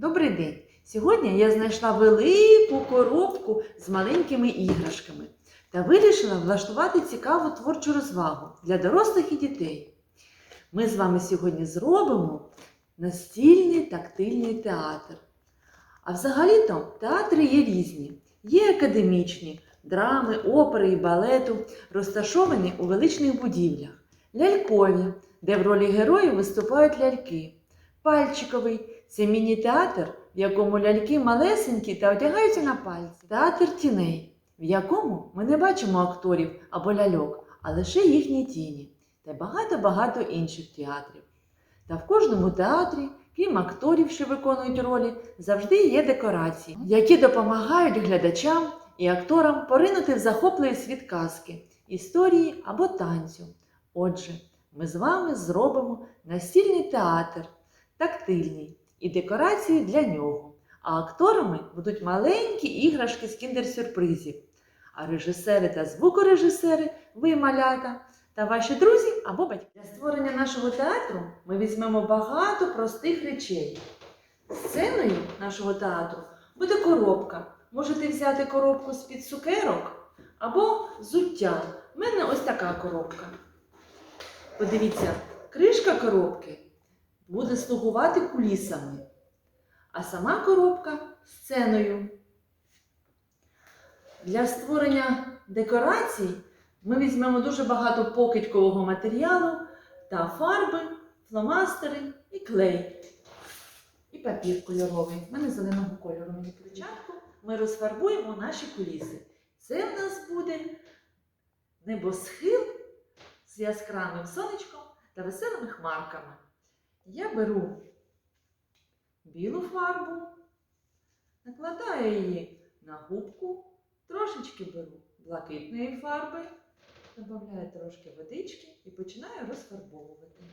Добрий день! Сьогодні я знайшла велику коробку з маленькими іграшками та вирішила влаштувати цікаву творчу розвагу для дорослих і дітей. Ми з вами сьогодні зробимо настільний тактильний театр. А взагалі-то театри є різні. Є академічні, драми, опери і балету, розташовані у величних будівлях, лялькові, де в ролі героїв виступають ляльки, пальчиковий це міні-театр, в якому ляльки малесенькі та одягаються на пальці. Театр тіней, в якому ми не бачимо акторів або ляльок, а лише їхні тіні, та багато-багато інших театрів. Та в кожному театрі, крім акторів, що виконують ролі, завжди є декорації, які допомагають глядачам і акторам поринути в захопливий світ казки, історії або танцю. Отже, ми з вами зробимо настільний театр, тактильний і декорації для нього. А акторами будуть маленькі іграшки з кіндер-сюрпризів. А режисери та звукорежисери ви малята та ваші друзі або батьки. Для створення нашого театру ми візьмемо багато простих речей. Сценою нашого театру буде коробка. Можете взяти коробку з-під цукерок або взуття. У мене ось така коробка. Подивіться, кришка коробки буде слугувати кулісами, а сама коробка сценою. Для створення декорацій ми візьмемо дуже багато покидькового матеріалу та фарби, фломастери і клей. І папір кольоровий. У мене зеленого кольору. Мені спочатку ми розфарбуємо наші куліси. Це в нас буде небосхил з яскравим сонечком та веселими хмарками. Я беру білу фарбу, накладаю її на губку, трошечки беру блакитної фарби, додаю трошки водички і починаю розфарбовувати.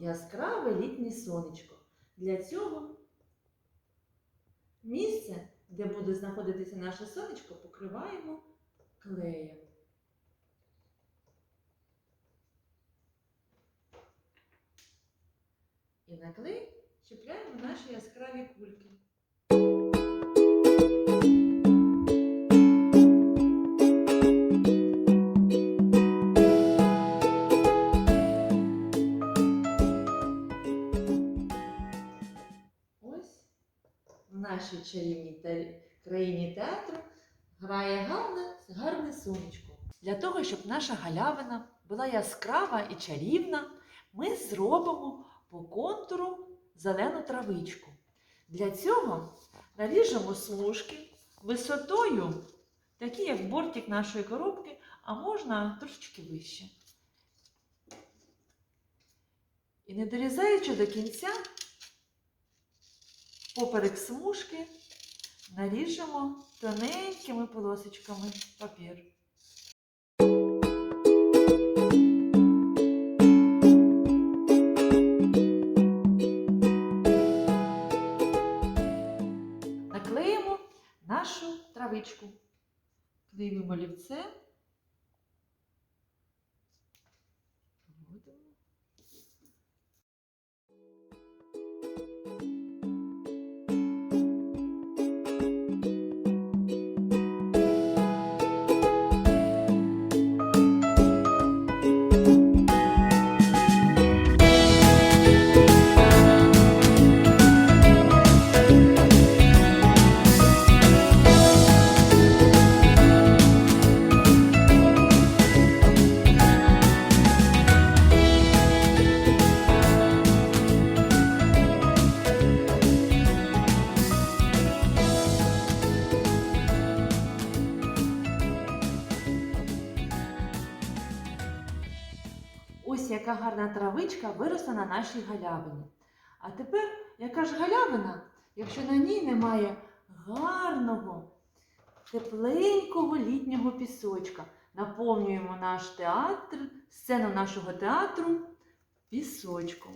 Яскраве літнє сонечко. Для цього місце, де буде знаходитися наше сонечко, покриваємо клеєм. І на клей чіпляємо наші яскраві кульки. Нашій чарівній країні театру грає гарне, гарне сонечко. Для того, щоб наша галявина була яскрава і чарівна, ми зробимо по контуру зелену травичку. Для цього наріжемо смужки висотою, такі як бортик нашої коробки, а можна трошечки вище. І не дорізаючи до кінця, поперек смужки наріжемо тоненькими полосочками папір. Наклеїмо нашу травичку. Клеїмо олівце. Яка гарна травичка виросла на нашій галявині. А тепер, яка ж галявина, якщо на ній немає гарного, тепленького літнього пісочка. Наповнюємо наш театр, сцену нашого театру пісочком.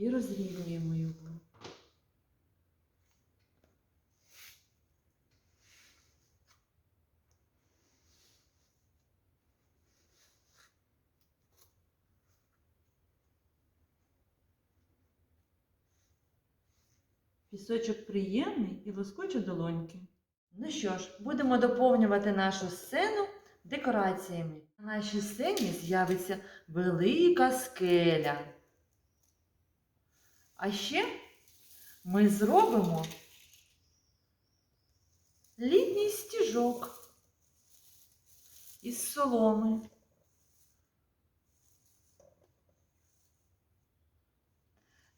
І розрівнюємо його. Пісочок приємний і лоскоче долоньки. Ну що ж, будемо доповнювати нашу сцену декораціями. На нашій сцені з'явиться велика скеля. А ще ми зробимо літній стіжок із соломи.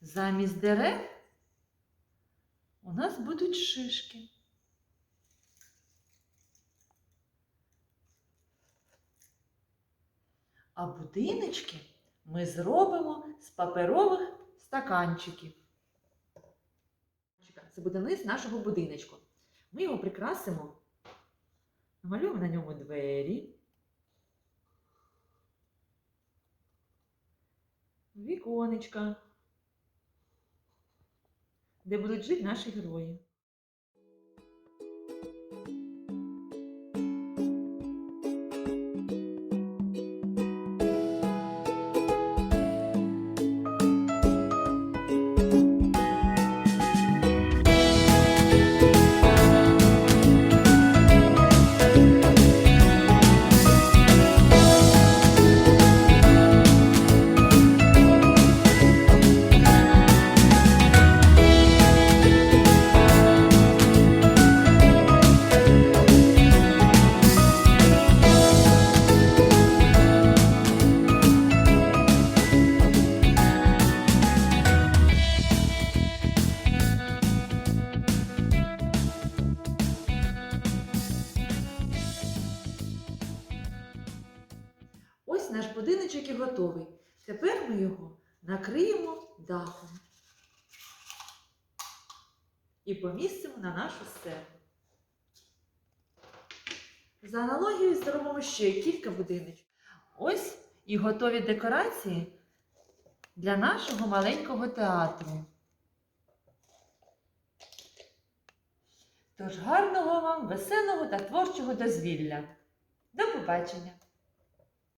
Замість дерев у нас будуть шишки. А будиночки ми зробимо з паперових стаканчиків. Це буде низ нашого будиночку. Ми його прикрасимо, намалюємо на ньому двері, віконечка, де будуть жити наші герої. Ось наш будиночок і готовий. Тепер ми його накриємо дахом і помістимо на нашу сцену. За аналогією зробимо ще кілька будиночок. Ось і готові декорації для нашого маленького театру. Тож гарного вам, веселого та творчого дозвілля. До побачення!